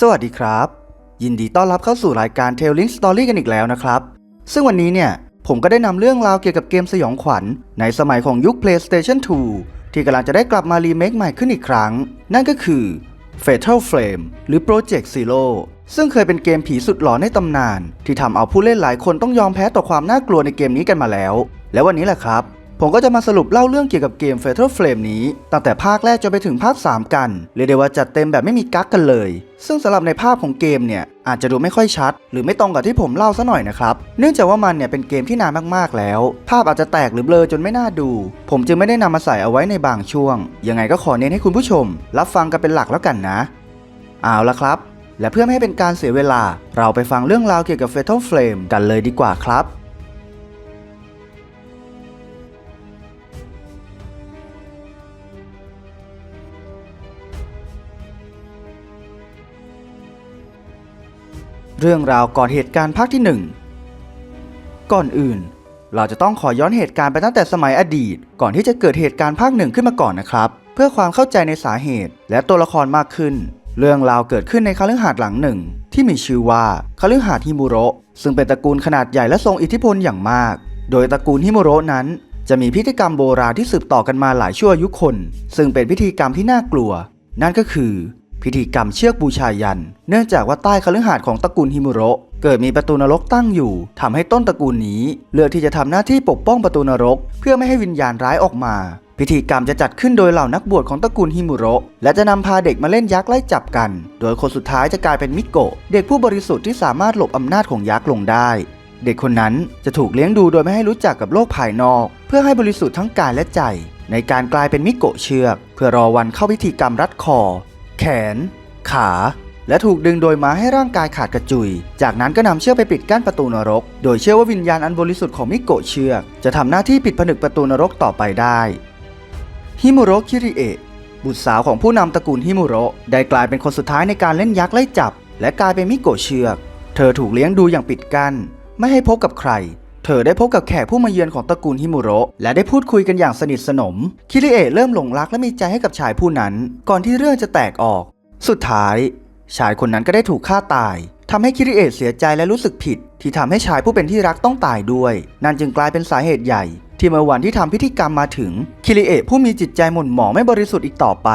สวัสดีครับ ยินดีต้อนรับเข้าสู่รายการ Telling Story กันอีกแล้วนะครับ ซึ่งวันนี้เนี่ย ผมก็ได้นำเรื่องราวเกี่ยวกับเกมสยองขวัญ ในสมัยของยุค PlayStation 2 ที่กำลังจะได้กลับมารีเมคใหม่ขึ้นอีกครั้ง นั่นก็คือ Fatal Flame หรือ Project Zero ซึ่งเคยเป็นเกมผีสุดหลอนในตำนาน ที่ทำเอาผู้เล่นหลายคนต้องยอมแพ้ต่อความน่ากลัวในเกมนี้กันมาแล้ว และวันนี้แหละครับ ผมก็จะมาสรุปเล่าเรื่องเกี่ยวกับเกม Fatal Flame นี้ ตั้งแต่ภาคแรกจนไปถึงภาค 3 กัน เรียกได้ว่าจัดเต็มแบบไม่มีกั๊กกันเลย ซึ่งสำหรับในภาพของเกมเนี่ย อาจจะดูไม่ค่อยชัด หรือไม่ตรงกับที่ผมเล่าซะหน่อยนะครับ เนื่องจากว่ามันเนี่ยเป็นเกมที่นานมากๆแล้ว ภาพอาจจะแตกหรือเบลอจนไม่น่าดู ผมจึงไม่ได้นำมาใส่เอาไว้ในบางช่วง ยังไงก็ขอเน้นให้คุณผู้ชม รับฟังกันเป็นหลักแล้วกันนะเอาละครับ และเพื่อไม่ให้เป็นการเสียเวลา เราไปฟังเรื่องราวเกี่ยวกับ Fatal Flame กันเลยดีกว่าครับ เรื่องราวก่อนเหตุการณ์ภาคที่ 1 ก่อนอื่น เราจะต้องขอย้อนเหตุการณ์ไปตั้งแต่สมัยอดีต ก่อนที่จะเกิดเหตุการณ์ภาคหนึ่งขึ้นมาก่อนนะครับ เพื่อความเข้าใจในสาเหตุและตัวละครมากขึ้น เรื่องราวเกิดขึ้นในคฤหาสน์หลังหนึ่ง ที่มีชื่อว่าคฤหาสน์ฮิมุโระซึ่งเป็นตระกูลขนาดใหญ่และทรงอิทธิพลอย่างมาก โดยตระกูลฮิมุโระนั้น จะมีพิธีกรรมโบราณที่สืบต่อกันมาหลายชั่วอายุคน ซึ่งเป็นพิธีกรรมที่น่ากลัว นั่นก็คือ พิธีกรรมเชือกบูชายัน เนื่องจากว่าใต้คฤหาสน์ของตระกูลฮิมุโระเกิดมีประตูนรกตั้งอยู่ทำให้ต้นตระกูลนี้ เลือกที่จะทำหน้าที่ปกป้องประตูนรก เพื่อไม่ให้วิญญาณร้ายออกมา พิธีกรรมจะจัดขึ้นโดยเหล่านักบวชของตระกูลฮิมุโระและจะนำพาเด็กมาเล่นยักษ์ไล่จับกัน โดยคนสุดท้ายจะกลายเป็นมิโกะเด็กผู้บริสุทธิ์ที่สามารถหลบอำนาจของยักษ์ลงได้เด็กคนนั้นจะถูกเลี้ยงดูโดยไม่ให้รู้จักกับโลกภายนอก เพื่อให้บริสุทธิ์ทั้งกายและใจ ในการกลายเป็นมิโกะเชือก เพื่อรอวันเข้าพิธีกรรมรัดคอ แขน ขา และถูกดึงโดยม้าให้ร่างกายขาดกระจุย จากนั้นก็นำเชือกไปปิดกั้นประตูนรก โดยเชื่อว่าวิญญาณอันบริสุทธิ์ของมิโกะเชือก จะทำหน้าที่ปิดผนึกประตูนรกต่อไปได้ฮิมุโรคิริเอะบุตรสาวของผู้นำตระกูลฮิมุโระได้กลายเป็นคนสุดท้ายในการเล่นยักษ์ไล่จับ และกลายเป็นมิโกะเชือก เธอถูกเลี้ยงดูอย่างปิดกั้น ไม่ให้พบกับใคร เธอได้พบกับแขกผู้มาเยือนของตระกูลฮิมุโระและได้พูดคุยกันอย่างสนิทสนม คิริเอะเริ่มหลงรักและมีใจให้กับชายผู้นั้น ก่อนที่เรื่องจะแตกออก สุดท้าย ชายคนนั้นก็ได้ถูกฆ่าตายทำให้คิริเอะเสียใจและรู้สึกผิด ที่ทำให้ชายผู้เป็นที่รักต้องตายด้วย นั่นจึงกลายเป็นสาเหตุใหญ่ ที่เมื่อวันที่ทำพิธีกรรมมาถึง คิริเอะผู้มีจิตใจหม่นหมองไม่บริสุทธิ์อีกต่อไป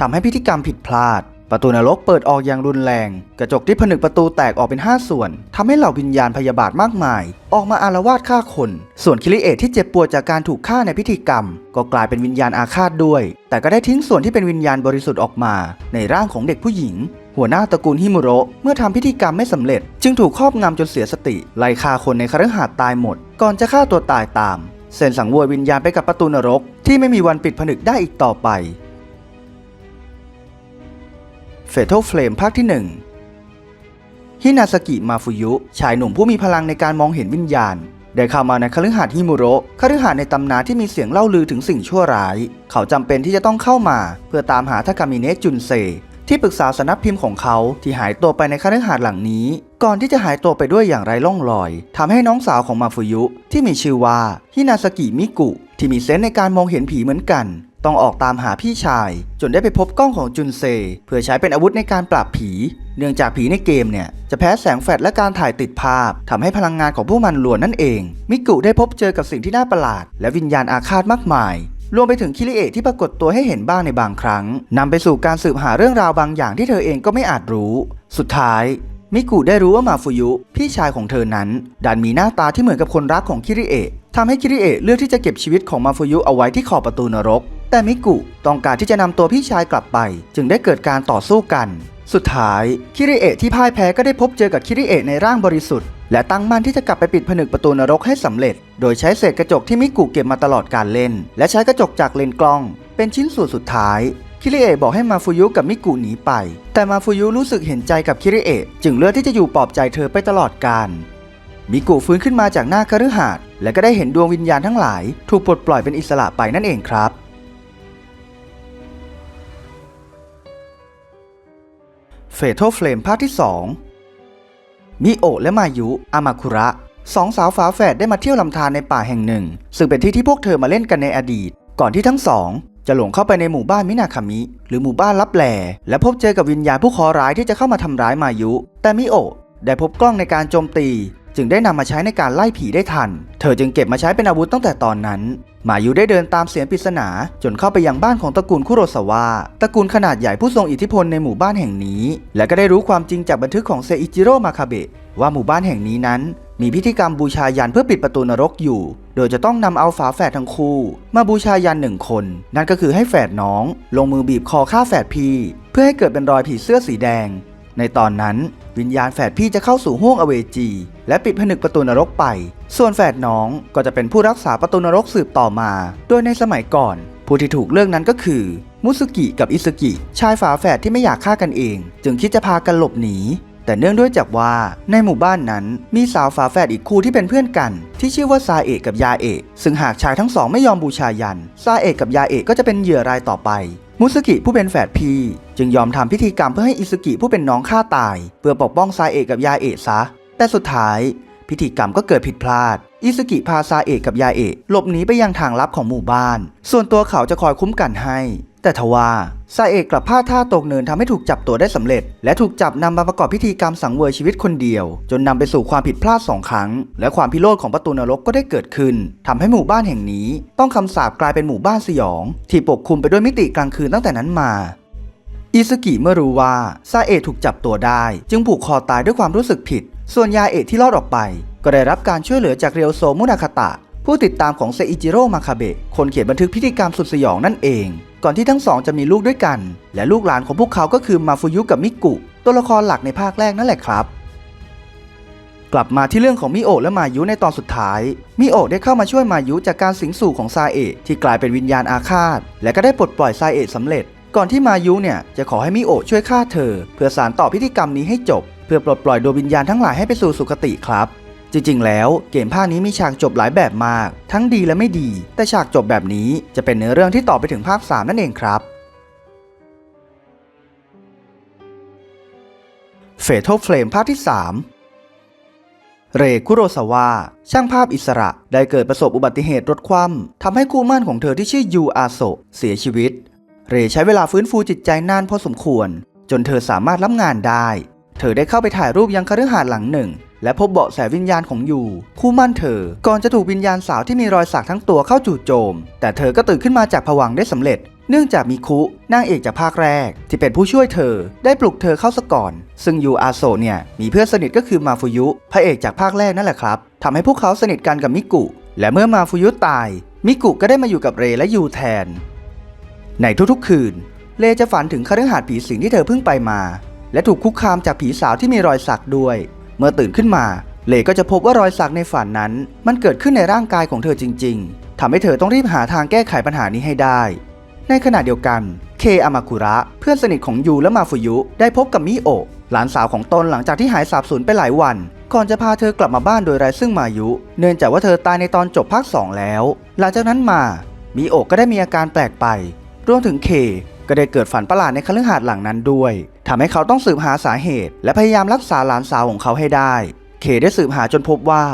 ทำให้พิธีกรรมผิดพลาด ประตูนรกเปิดออกอย่างรุนแรง กระจกที่ผนึกประตูแตกออกเป็น 5 ส่วนทำให้เหล่าวิญญาณพยาบาทมากมาย ออกมาอารวาสฆ่าคน ส่วนคิริเอะที่เจ็บปวดจากการถูกฆ่าในพิธีกรรม ก็กลายเป็นวิญญาณอาฆาตด้วย แต่ก็ได้ทิ้งส่วนที่เป็นวิญญาณบริสุทธิ์ออกมา ในร่างของเด็กผู้หญิง หัวหน้าตระกูลฮิมุโระเมื่อทำพิธีกรรมไม่สำเร็จ จึงถูกครอบงำจนเสียสติไล่ฆ่าคนในคฤหาสน์ตายหมด ก่อนจะฆ่าตัวตายตามเส้นสังเวยวิญญาณไปกับประตูนรก ที่ไม่มีวันปิดผนึกได้อีกต่อไป Fatal Flame ภาคที่ 1 ฮินาสกิมาฟุยุ ชายหนุ่มผู้มีพลังในการมองเห็นวิญญาณ ได้เข้ามาในคฤหาสน์ฮิมุโระคฤหาสน์ในตำนานที่มีเสียงเล่าลือถึงสิ่งชั่วร้าย เขาจำเป็นที่จะต้องเข้ามา เพื่อตามหาทากามิเนะจุนเซ ที่ปรึกษาสำนักพิมพ์ของเขาที่หายตัวไปในคฤหาสน์หลังนี้ ก่อนที่จะหายตัวไปด้วยอย่างไรล่องลอยทำให้น้องสาวของมาฟุยุ ที่มีชื่อว่าฮินาสกิมิกุที่มีเซนส์ในการมองเห็นผีเหมือนกัน ต้องออกตามหาพี่ชาย จนได้ไปพบกล้องของจุนเซ เพื่อใช้เป็นอาวุธในการปราบผี เนื่องจากผีในเกมเนี่ยจะแพ้แสงแฟลชและการถ่ายติดภาพทำให้พลังงานของพวกมันล้วนนั่นเอง มิกุได้พบเจอกับสิ่งที่น่าประหลาด และวิญญาณอาฆาตมากมายรวมไปถึงคิริเอะที่ปรากฏตัวให้เห็นบ้างในบางครั้งนำไปสู่การสืบหาเรื่องราวบางอย่างที่เธอเองก็ไม่อาจรู้ สุดท้าย มิกุได้รู้ว่ามาฟุยุ พี่ชายของเธอนั้น ดันมีหน้าตาที่เหมือนกับคนรักของคิริเอะทำให้คิริเอะเลือกที่จะเก็บชีวิตของมาฟุยุเอาไว้ที่ขอบประตูนรก แต่มิกุต้องการที่จะนำตัวพี่ชายกลับไป จึงได้เกิดการต่อสู้กัน สุดท้าย คิริเอะที่พ่ายแพ้ก็ได้พบเจอกับคิริเอะในร่างบริสุทธิ์ และตั้งมั่นที่จะกลับไปปิดผนึกประตูนรกให้สำเร็จ โดยใช้เศษกระจกที่มิกุเก็บมาตลอดการเล่น และใช้กระจกจากเลนกล้อง เป็นชิ้นส่วนสุดท้ายคิริเอะบอกให้มาฟุยุกับมิกุหนีไป แต่มาฟุยุรู้สึกเห็นใจกับคิริเอะจึงเลือกที่จะอยู่ปลอบใจเธอไปตลอดกาลมิกุฟื้นขึ้นมาจากหน้าคฤหาสน์และก็ได้เห็นดวงวิญญาณทั้งหลาย ถูกปลดปล่อยเป็นอิสระไปนั่นเองครับ Fatal Flame ภาคที่ 2 มิโอะและมายุอามาคุระสองสาวฝาแฝดได้มาเที่ยวลำธารในป่าแห่งหนึ่ง ซึ่งเป็นที่ที่พวกเธอมาเล่นกันในอดีต ก่อนที่ทั้งสองจะหลงเข้าไปในหมู่บ้านมินาคามิ หรือหมู่บ้านลับแลและพบเจอกับวิญญาณผู้เคดร้ายที่จะเข้ามาทำร้ายมายุ แต่มิโอะได้พบกล้องในการโจมตี จึงได้นำมาใช้ในการไล่ผีได้ทัน เธอจึงเก็บมาใช้เป็นอาวุธตั้งแต่ตอนนั้น มายุได้เดินตามเสียงปริศนา จนเข้าไปยังบ้านของตระกูลคุโรสาวะตระกูลขนาดใหญ่ผู้ทรงอิทธิพลในหมู่บ้านแห่งนี้ และก็ได้รู้ความจริงจากบันทึกของเซอิจิโร่มาคาเบะว่าหมู่บ้านแห่งนี้นั้น มีพิธีกรรมบูชายันเพื่อปิดประตูนรกอยู่ โดยจะต้องนำเอาฝาแฝดทั้งคู่ มาบูชายันหนึ่งคน นั่นก็คือให้แฝดน้อง ลงมือบีบคอฆ่าแฝดพี่ เพื่อให้เกิดเป็นรอยผีเสื้อสีแดง ในตอนนั้น วิญญาณแฝดพี่จะเข้าสู่ห้วงอเวจี และปิดผนึกประตูนรกไป ส่วนแฝดน้องก็จะเป็นผู้รักษาประตูนรกสืบต่อมา โดยในสมัยก่อน ผู้ที่ถูกเลือกนั้นก็คือมุสุกิกับอิสุกิ ชายฝาแฝดที่ไม่อยากฆ่ากันเอง จึงคิดจะพากันหลบหนีแต่เนื่องด้วยจากว่าในหมู่บ้านนั้นมีสาวฝาแฝดอีกคู่ที่เป็นเพื่อนกัน ที่ชื่อว่าซาเอะกับยาเอะซึ่งหากชายทั้งสองไม่ยอมบูชายันซาเอะกับยาเอะก็จะเป็นเหยื่อรายต่อไป มุสกิผู้เป็นแฝดพี่ จึงยอมทำพิธีกรรมเพื่อให้อิสุกิผู้เป็นน้องฆ่าตาย เพื่อปกป้องซาเอะกับยาเอะซะ แต่สุดท้าย พิธีกรรมก็เกิดผิดพลาด อิสุกิพาซาเอะกับยาเอะหลบหนีไปยังทางลับของหมู่บ้าน ส่วนตัวเขาจะคอยคุ้มกันให้ แต่ทว่าซาเอะกลับพลาดท่าตกเนินทำให้ถูกจับตัวได้สำเร็จ และถูกจับนำมาประกอบพิธีกรรมสังเวยชีวิตคนเดียว จนนำไปสู่ความผิดพลาดสองครั้ง และความพิโรธของประตูนรกก็ได้เกิดขึ้นทำให้หมู่บ้านแห่งนี้ ต้องคำสาปกลายเป็นหมู่บ้านสยอง ที่ปกคลุมไปด้วยมิติกลางคืนตั้งแต่นั้นมาอิสกิเมื่อรู้ว่าซาเอะถูกจับตัวได้ จึงผูกคอตายด้วยความรู้สึกผิด ส่วนยาเอะที่รอดออกไป ก็ได้รับการช่วยเหลือจากเรียวโซมุนาคาตะ ผู้ติดตามของเซอิจิโร่มาคาเบะคนเขียนบันทึกพิธีกรรมสุดสยองนั่นเอง ก่อนที่ทั้งสองจะมีลูกด้วยกัน และลูกหลานของพวกเขาก็คือมาฟุยุกับมิกุ ตัวละครหลักในภาคแรกนั่นแหละครับกลับมาที่เรื่องของมิโอะและมายุในตอนสุดท้าย มิโอะได้เข้ามาช่วยมายุจากการสิงสู่ของซาเอะที่กลายเป็นวิญญาณอาฆาต และก็ได้ปลดปล่อยซาเอะสำเร็จ ก่อนที่มายุเนี่ยจะขอให้มิโอะช่วยฆ่าเธอ เพื่อสารต่อพิธีกรรมนี้ให้จบ เพื่อปลดปล่อยดวงวิญญาณทั้งหลายให้ไปสู่สุคติครับ จริงๆ แล้วเกมภาคนี้มีฉากจบหลายแบบมาก ทั้งดีและไม่ดี แต่ฉากจบแบบนี้จะเป็นเนื้อเรื่องที่ต่อไปถึงภาค 3 นั่นเองครับเฟ t a l Flame ภาคที่ 3เรคุโรซาวะช่างภาพอิสระได้เกิดประสบอุบัติเหตุรถคว่ำทำให้คู่มั่นของเธอที่ชื่อยูอาโซเสียชีวิต เรใช้เวลาฟื้นฟูจิตใจนานพอสมควร จนเธอสามารถรับงานได้ เธอได้เข้าไปถ่ายรูปยังคฤหาสน์หลังหนึ่ง และพบเบาะแสวิญญาณของยูคู่มั่นเธอ ก่อนจะถูกวิญญาณสาวที่มีรอยสักทั้งตัวเข้าจู่โจม แต่เธอก็ตื่นขึ้นมาจากผวังได้สำเร็จ เนื่องจากมีคุนางเอกจากภาคแรก ที่เป็นผู้ช่วยเธอ ได้ปลุกเธอเข้าซะก่อน ซึ่งยูอาโซเนี่ยมีเพื่อนสนิทก็คือมาฟุยุพระเอกจากภาคแรกนั่นแหละครับทำให้พวกเขาสนิทกันกับมิกุ และเมื่อมาฟุยุตาย มิกุก็ได้มาอยู่กับเรและยูแทน ในทุกๆ คืน เลจะฝันถึงคฤหาสน์ผีสิงที่เธอเพิ่งไปมา และถูกคุกคามจากผีสาวที่มีรอยสักด้วย เมื่อตื่นขึ้นมา เลก็จะพบว่ารอยสักในฝันนั้น มันเกิดขึ้นในร่างกายของเธอจริง ๆทำให้เธอต้องรีบหาทางแก้ไขปัญหานี้ให้ได้ ในขณะเดียวกัน เคอามาคุระ เพื่อนสนิทของยูและมาฟุยุ ได้พบกับมิโอะหลานสาวของตนหลังจากที่หายสาบสูญไปหลายวัน ก่อนจะพาเธอกลับมาบ้านโดยไร้ซึ่งมายุ เนื่องจากว่าเธอตายในตอนจบภาค 2 แล้ว หลังจากนั้นมา มิโอะก็ได้มีอาการแปลกไป รวมถึงเคก็ได้เกิดฝันประหลาดในคฤหาสน์หลังนั้นด้วย ทำให้เขาต้องสืบหาสาเหตุ และพยายามรักษาหลานสาวของเขาให้ได้ เคได้สืบหาจนพบว่า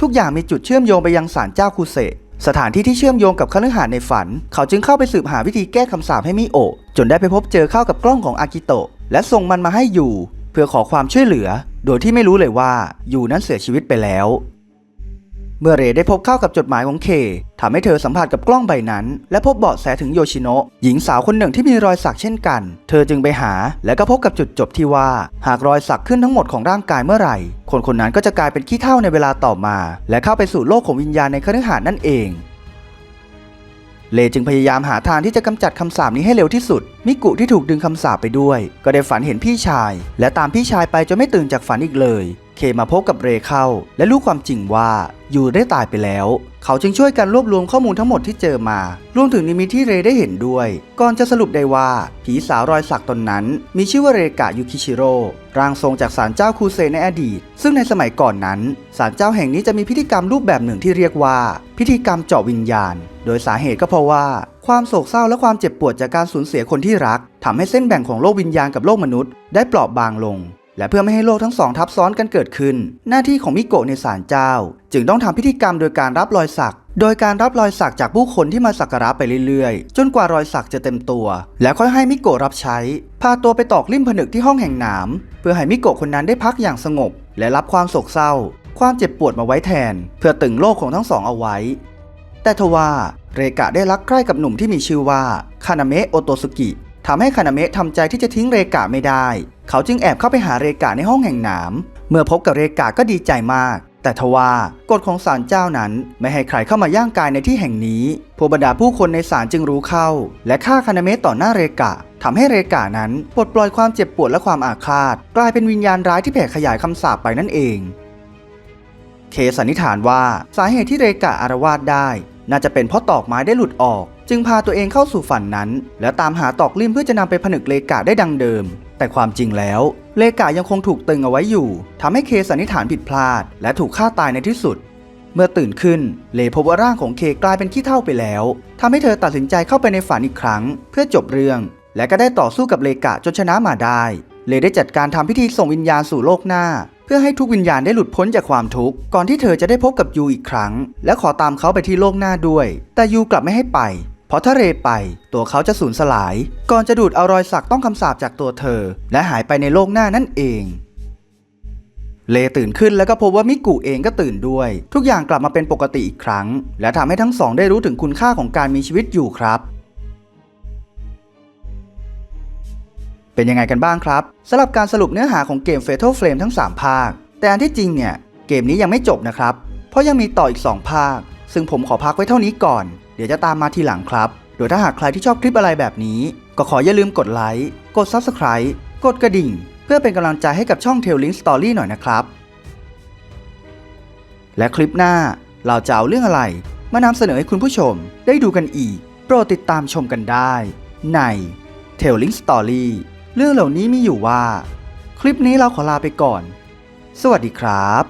ทุกอย่างมีจุดเชื่อมโยงไปยังศาลเจ้าคุเซสถานที่ที่เชื่อมโยงกับคฤหาสน์ในฝัน เขาจึงเข้าไปสืบหาวิธีแก้คำสาปให้มิโอะจนได้ไปพบเจอเข้ากับกล้องของอากิโตะและส่งมันมาให้อยู่ เพื่อขอความช่วยเหลือ โดยที่ไม่รู้เลยว่าอยู่นั้นเสียชีวิตไปแล้ว เมื่อเรได้พบเข้ากับจดหมายของเคทำให้เธอสัมผัสกับกล้องใบนั้น และพบเบาะแสถึงโยชิโนะหญิงสาวคนหนึ่งที่มีรอยสักเช่นกัน เธอจึงไปหาและก็พบกับจุดจบที่ว่า หากรอยสักขึ้นทั้งหมดของร่างกายเมื่อไหร่ คนคนนั้นก็จะกลายเป็นขี้เถ้าในเวลาต่อมา และเข้าไปสู่โลกของวิญญาณในคฤหาสน์นั่นเองเลจึงพยายามหาทางที่จะกำจัดคำสาปนี้ให้เร็วที่สุด มิกุที่ถูกดึงคำสาปไปด้วย ก็ได้ฝันเห็นพี่ชาย และตามพี่ชายไปจนไม่ตื่นจากฝันอีกเลย เคมาพบกับเรเข้า และรู้ความจริงว่ายูได้ตายไปแล้ว เขาจึงช่วยกันรวบรวมข้อมูลทั้งหมดที่เจอมารวมถึงนิมิตที่เรได้เห็นด้วย ก่อนจะสรุปได้ว่า ผีสาวรอยสักตนนั้น มีชื่อว่าเรกะยุคิชิโร่ร่างทรงจากศาลเจ้าคูเซในอดีต ซึ่งในสมัยก่อนนั้นศาลเจ้าแห่งนี้จะมีพิธีกรรมรูปแบบหนึ่งที่เรียกว่า พิธีกรรมเจาะวิญญาณ โดยสาเหตุก็เพราะว่า ความโศกเศร้าและความเจ็บปวดจากการสูญเสียคนที่รักทำให้เส้นแบ่งของโลกวิญญาณกับโลกมนุษย์ ได้เปราะบางลง และเพื่อไม่ให้โลกทั้งสองทับซ้อนกันเกิดขึ้น หน้าที่ของมิโกะในศาลเจ้า จึงต้องทำพิธีกรรมโดยการรับรอยสัก โดยการรับรอยสักจากผู้คนที่มาสักการะไปเรื่อยๆ จนกว่ารอยสักจะเต็มตัว แล้วค่อยให้มิโกะรับใช้ พาตัวไปตอกลิ่มผนึกที่ห้องแห่งหนาม เพื่อให้มิโกะคนนั้นได้พักอย่างสงบ และรับความโศกเศร้า ความเจ็บปวดมาไว้แทน เพื่อตึงโลกของทั้งสองเอาไว้ แต่ทว่าเรกะได้รักใคร่กับหนุ่มที่มีชื่อว่าคานาเมะโอโตสุกิ ทำให้คานาเมะทำใจที่จะทิ้งเรกะไม่ได้ เขาจึงแอบเข้าไปหาเรกะในห้องแห่งหนามเมื่อพบกับเรกะก็ดีใจมาก แต่ทว่ากฎของศาลเจ้านั้นไม่ให้ใครเข้ามาย่างกายในที่แห่งนี้พวกบรรดาผู้คนในศาลจึงรู้เข้า และฆ่าคานาเมะต่อหน้าเรกะทำให้เรกะนั้นปลดปล่อยความเจ็บปวดและความอาฆาต กลายเป็นวิญญาณร้ายที่แผ่ขยายคำสาปไปนั่นเองเคสันนิษฐานว่าสาเหตุที่เรกะอารวาสได้ น่าจะเป็นเพราะตอกไม้ได้หลุดออก จึงพาตัวเองเข้าสู่ฝันนั้น แล้วตามหาตอกลิ่มเพื่อจะนำไปผนึกเลกะได้ดังเดิม แต่ความจริงแล้ว เลกะยังคงถูกตึงเอาไว้อยู่ทำให้เคสันนิษฐานผิดพลาด และถูกฆ่าตายในที่สุด เมื่อตื่นขึ้น เลพบว่าร่างของเคกลายเป็นขี้เท่าไปแล้วทำให้เธอตัดสินใจเข้าไปในฝันอีกครั้ง เพื่อจบเรื่อง และก็ได้ต่อสู้กับเลกะจนชนะมาได้ เลได้จัดการทำพิธีส่งวิญญาณสู่โลกหน้า เพื่อให้ทุกวิญญาณได้หลุดพ้นจากความทุกข์ก่อนที่เธอจะได้พบกับยูอีกครั้ง และขอตามเขาไปที่โลกหน้าด้วย แต่ยูกลับไม่ให้ไป เพราะถ้าเรไป ตัวเขาจะสูญสลาย ก่อนจะดูดเอารอยสักต้องคำสาปจากตัวเธอ และหายไปในโลกหน้านั่นเองเลตื่นขึ้นแล้วก็พบว่ามิกุเองก็ตื่นด้วย ทุกอย่างกลับมาเป็นปกติอีกครั้ง และทำให้ทั้งสองได้รู้ถึงคุณค่าของการมีชีวิตอยู่ครับ เป็นยังไงกันบ้างครับสำหรับการสรุปเนื้อหาของเกม Fatal Flame ทั้ง 3 ภาค แต่อันที่จริงเนี่ยเกมนี้ยังไม่จบนะครับ เพราะยังมีต่ออีก 2 ภาค ซึ่งผมขอพักไว้เท่านี้ก่อน เดี๋ยวจะตามมาทีหลังครับ โดยถ้าหากใครที่ชอบคลิปอะไรแบบนี้ ก็ขออย่าลืมกดไลค์ กด Subscribe กดกระดิ่ง เพื่อเป็นกำลังใจให้กับช่อง Tailing Story หน่อยนะครับ และคลิปหน้าเราจะเอาเรื่องอะไร มานำเสนอให้คุณผู้ชม ได้ดูกันอีก โปรดติดตามชมกันได้ ใน Telling Story เรื่องเหล่านี้มีอยู่ว่า คลิปนี้เราขอลาไปก่อน สวัสดีครับ